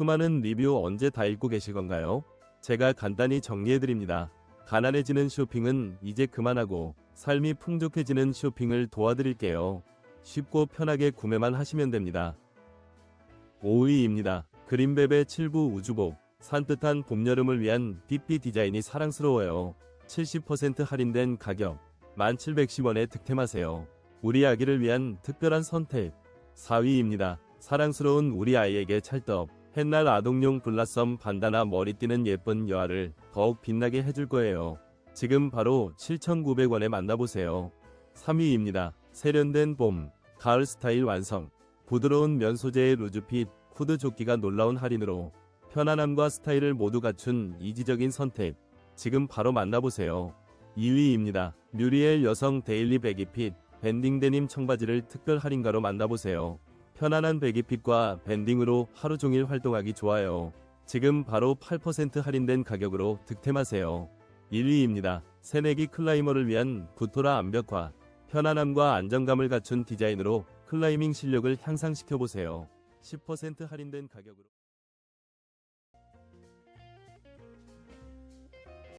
수많은 리뷰 언제 다 읽고 계실 건가요? 제가 간단히 정리해드립니다. 가난해지는 쇼핑은 이제 그만하고 삶이 풍족해지는 쇼핑을 도와드릴게요. 쉽고 편하게 구매만 하시면 됩니다. 5위입니다. 그린벨의 7부 우주복. 산뜻한 봄 여름을 위한 삐삐 디자인이 사랑스러워요. 70% 할인된 가격 1710원에 득템하세요. 우리 아기를 위한 특별한 선택 4위입니다. 사랑스러운 우리 아이에게 찰떡 햇날 아동용 블라썸 반다나 머리띠는 예쁜 여아를 더욱 빛나게 해줄 거예요. 지금 바로 7,900원에 만나보세요. 3위입니다. 세련된 봄, 가을 스타일 완성. 부드러운 면 소재의 루즈핏, 후드 조끼가 놀라운 할인으로 편안함과 스타일을 모두 갖춘 이지적인 선택. 지금 바로 만나보세요. 2위입니다. 뮤리엘 여성 데일리 베기핏, 밴딩 데님 청바지를 특별 할인가로 만나보세요. 편안한 베기핏과 밴딩으로 하루 종일 활동하기 좋아요. 지금 바로 8% 할인된 가격으로 득템하세요. 1위입니다. 새내기 클라이머를 위한 구토라 암벽화. 편안함과 안정감을 갖춘 디자인으로 클라이밍 실력을 향상시켜보세요. 10% 할인된 가격으로.